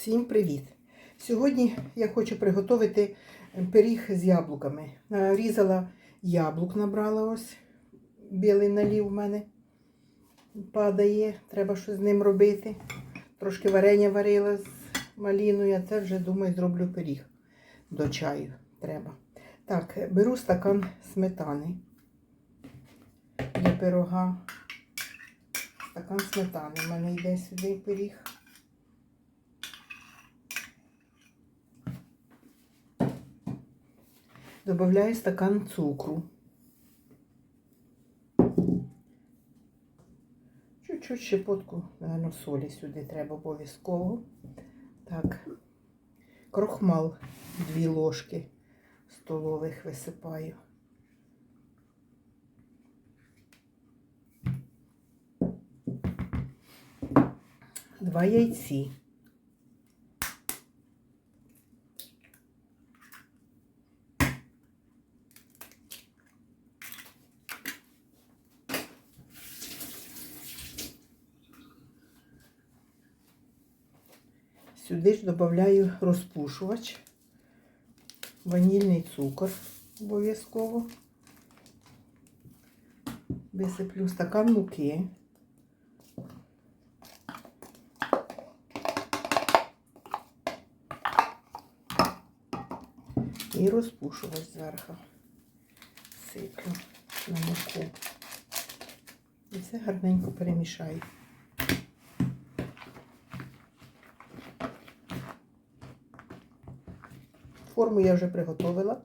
Всім привіт! Сьогодні я хочу приготувати пиріг з яблуками. Нарізала яблук, набрала ось. Білий налів в мене падає, треба щось з ним робити. Трошки варення варила з маліною, а це вже думаю зроблю пиріг до чаю треба. Так, беру стакан сметани для пирога. Стакан сметани в мене йде сюди пиріг. Добавляю стакан цукру. Чуть-чуть щепотку, наверное, солі сюди треба обов'язково. Так, крохмал дві ложки столових висипаю. Два яйці. Сюди ж додаю розпушувач, ванільний цукор обов'язково. Висиплю стакан муки. І розпушувач зверху. Сиплю на муку. І все гарненько перемішаю. Форму я вже приготувала.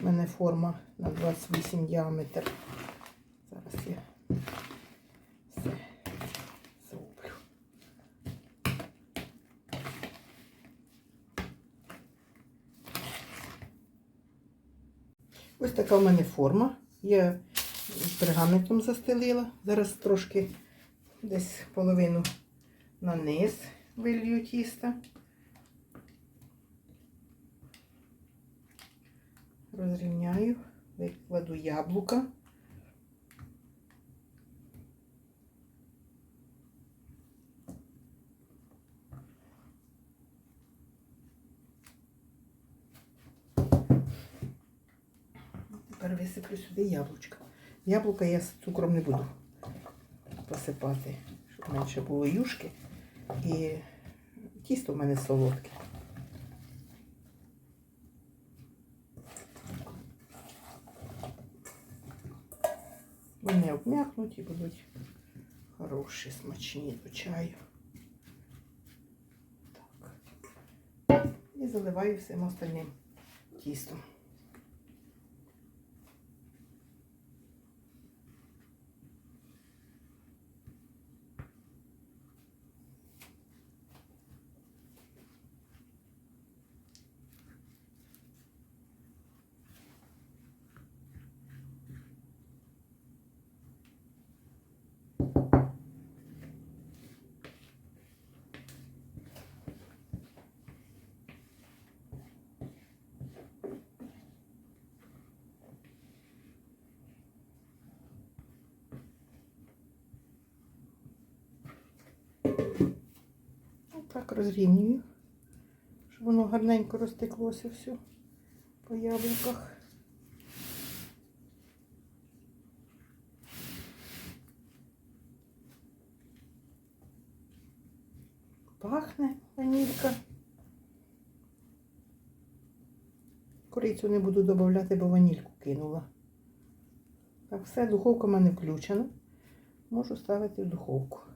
У мене форма на 28 діаметр. Зараз я все зроблю. Ось така в мене форма. Я пергаментом застелила. Зараз трошки десь половину на низ вилью тіста. Розрівняю, викладу яблука. Тепер висиплю сюди яблучка. Яблука я з цукром не буду посипати, щоб менше було юшки. І тісто в мене солодке. Вони обм'якнуть і будуть хороші, смачні до чаю. Так. І заливаю всім остальним тістом. Так розрівнюю, щоб воно гарненько розтеклося все по яблуках. Пахне ванілька. Корицю не буду додавати, бо ванільку кинула. Так, все, духовка в мене включена. Можу ставити в духовку.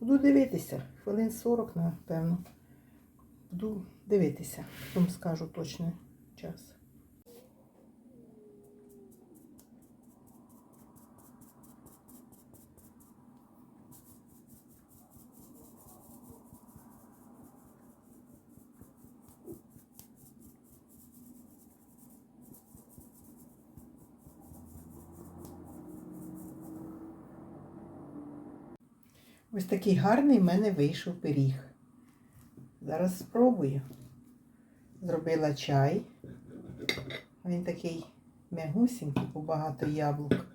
Буду дивитися, хвилин 40, напевно. Буду дивитися, потім скажу точний час. Ось такий гарний в мене вийшов пиріг. Зараз спробую. Зробила чай. Він такий мягусінький, бо багато яблук.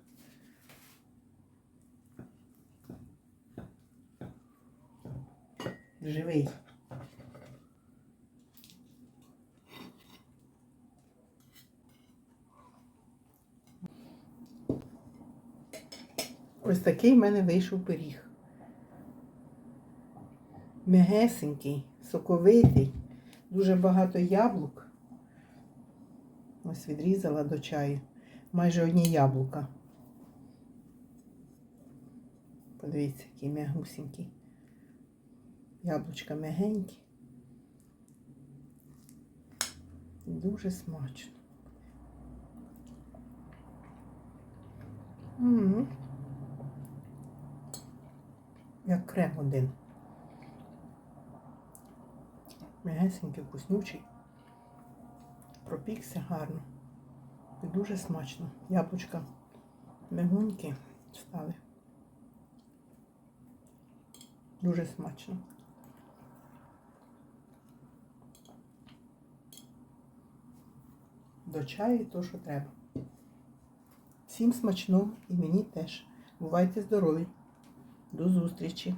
Живий. Ось такий в мене вийшов пиріг. М'ягесенький, соковитий, дуже багато яблук. Ось відрізала до чаю. Майже одні яблука. Подивіться, який м'ягусенький. Яблучка м'ягенькі. Дуже смачно. м Як крем один. М'ягесенький, вкуснючий. Пропікся гарно. І дуже смачно. Яблучка мягунькі стали. Дуже смачно. До чаю то, що треба. Всім смачного і мені теж. Бувайте здорові. До зустрічі!